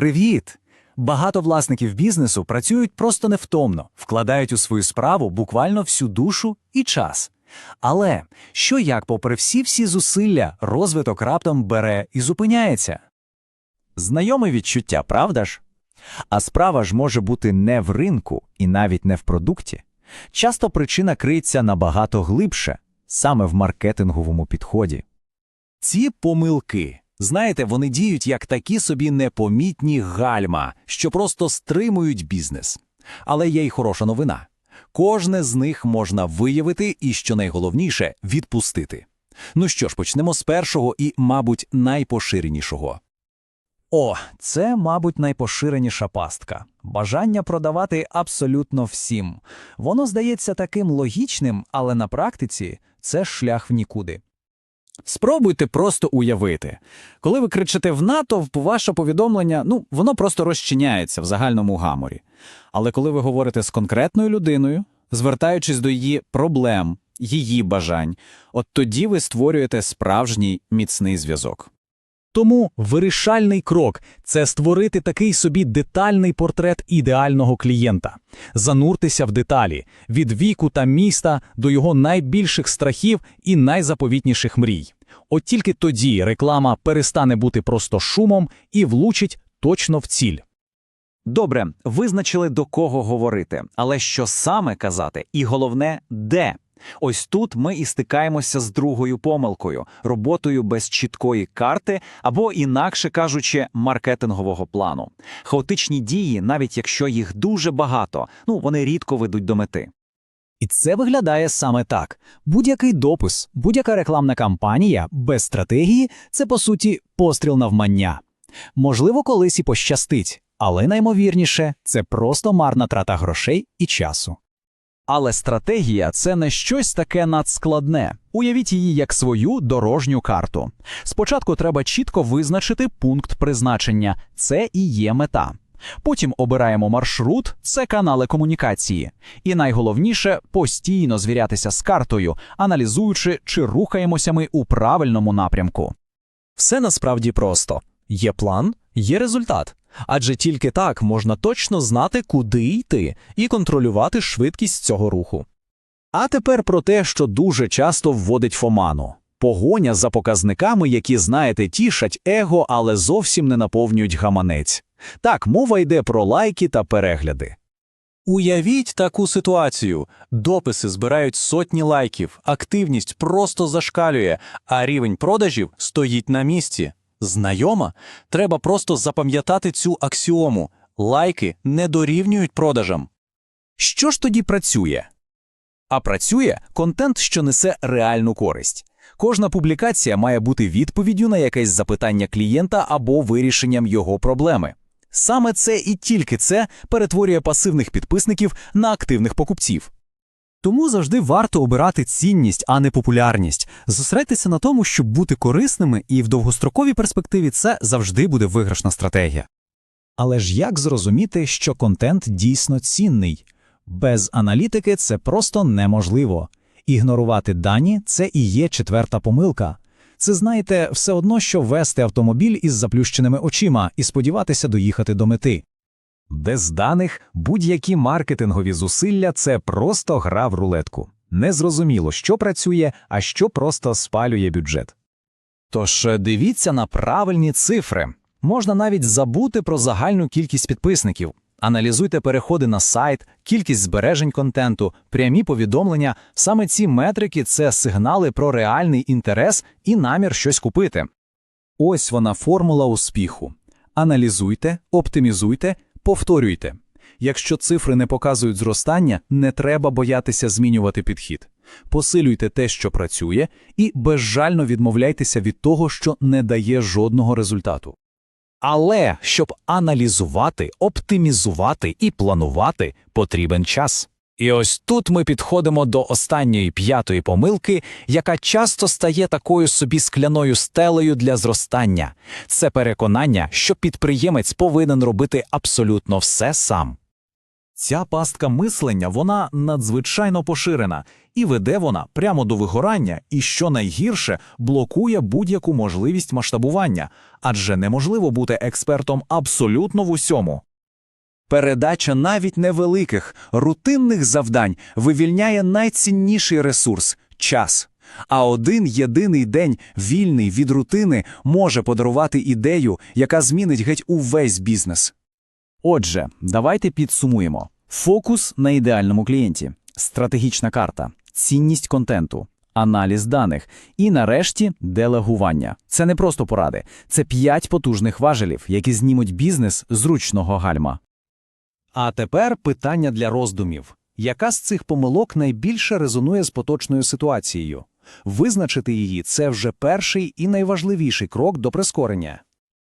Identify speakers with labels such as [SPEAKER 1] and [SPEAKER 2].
[SPEAKER 1] Привіт! Багато власників бізнесу працюють просто невтомно, вкладають у свою справу буквально всю душу і час. Але що як, попри всі всі зусилля, розвиток раптом бере і зупиняється?
[SPEAKER 2] Знайоме відчуття, правда ж? А справа ж може бути не в ринку і навіть не в продукті. Часто причина криється набагато глибше, саме в маркетинговому підході.
[SPEAKER 1] Ці помилки, знаєте, вони діють як такі собі непомітні гальма, що просто стримують бізнес. Але є й хороша новина. Кожне з них можна виявити і, що найголовніше, відпустити. Ну що ж, почнемо з першого і, мабуть, найпоширенішого. О, це, мабуть, найпоширеніша пастка. Бажання продавати абсолютно всім. Воно здається таким логічним, але на практиці це шлях в нікуди. Спробуйте просто уявити. Коли ви кричите в натовп, ваше повідомлення, ну, воно просто розчиняється в загальному гаморі. Але коли ви говорите з конкретною людиною, звертаючись до її проблем, її бажань, от тоді ви створюєте справжній міцний зв'язок. Тому вирішальний крок це створити такий собі детальний портрет ідеального клієнта, зануртися в деталі від віку та міста до його найбільших страхів і найзаповітніших мрій. От тільки тоді реклама перестане бути просто шумом і влучить точно в ціль. Добре, визначили до кого говорити, але що саме казати, і головне, де. Ось тут ми і стикаємося з другою помилкою роботою без чіткої карти або, інакше кажучи, маркетингового плану. Хаотичні дії, навіть якщо їх дуже багато, ну вони рідко ведуть до мети. І це виглядає саме так: будь-який допис, будь-яка рекламна кампанія без стратегії це по суті постріл навмання. Можливо, колись і пощастить, але наймовірніше це просто марна трата грошей і часу. Але стратегія це не щось таке надскладне. Уявіть її як свою дорожню карту. Спочатку треба чітко визначити пункт призначення, це і є мета. Потім обираємо маршрут, це канали комунікації. І найголовніше постійно звірятися з картою, аналізуючи, чи рухаємося ми у правильному напрямку. Все насправді просто є план, є результат. Адже тільки так можна точно знати, куди йти, і контролювати швидкість цього руху. А тепер про те, що дуже часто вводить Фоману. Погоня за показниками, які, знаєте, тішать его, але зовсім не наповнюють гаманець. Так, мова йде про лайки та перегляди. Уявіть таку ситуацію: дописи збирають сотні лайків, активність просто зашкалює, а рівень продажів стоїть на місці. Знайома? Треба просто запам'ятати цю аксіому лайки не дорівнюють продажам. Що ж тоді працює? А працює контент, що несе реальну користь. Кожна публікація має бути відповіддю на якесь запитання клієнта або вирішенням його проблеми. Саме це і тільки це перетворює пасивних підписників на активних покупців. Тому завжди варто обирати цінність, а не популярність. Зосередьтеся на тому, щоб бути корисними, і в довгостроковій перспективі це завжди буде виграшна стратегія. Але ж як зрозуміти, що контент дійсно цінний? Без аналітики це просто неможливо. Ігнорувати дані це і є четверта помилка. Це, знаєте, все одно, що вести автомобіль із заплющеними очима і сподіватися доїхати до мети. Без даних будь-які маркетингові зусилля це просто гра в рулетку. Незрозуміло, що працює, а що просто спалює бюджет. Тож дивіться на правильні цифри. Можна навіть забути про загальну кількість підписників. Аналізуйте переходи на сайт, кількість збережень контенту, прямі повідомлення. Саме ці метрики це сигнали про реальний інтерес і намір щось купити. Ось вона формула успіху. Аналізуйте, оптимізуйте, повторюйте. Якщо цифри не показують зростання, не треба боятися змінювати підхід. Посилюйте те, що працює, і безжально відмовляйтеся від того, що не дає жодного результату. Але щоб аналізувати, оптимізувати і планувати, потрібен час. І ось тут ми підходимо до останньої п'ятої помилки, яка часто стає такою собі скляною стелею для зростання. Це переконання, що підприємець повинен робити абсолютно все сам.
[SPEAKER 3] Ця пастка мислення, вона надзвичайно поширена, і веде вона прямо до вигорання, і що найгірше, блокує будь-яку можливість масштабування, адже неможливо бути експертом абсолютно в усьому.
[SPEAKER 1] Передача навіть невеликих, рутинних завдань вивільняє найцінніший ресурс час. А один єдиний день, вільний від рутини, може подарувати ідею, яка змінить геть увесь бізнес.
[SPEAKER 2] Отже, давайте підсумуємо. Фокус на ідеальному клієнті, стратегічна карта, цінність контенту, аналіз даних і, нарешті, делегування. Це не просто поради, це п'ять потужних важелів, які знімуть бізнес з ручного гальма.
[SPEAKER 1] А тепер питання для роздумів. Яка з цих помилок найбільше резонує з поточною ситуацією? Визначити її – це вже перший і найважливіший крок до прискорення.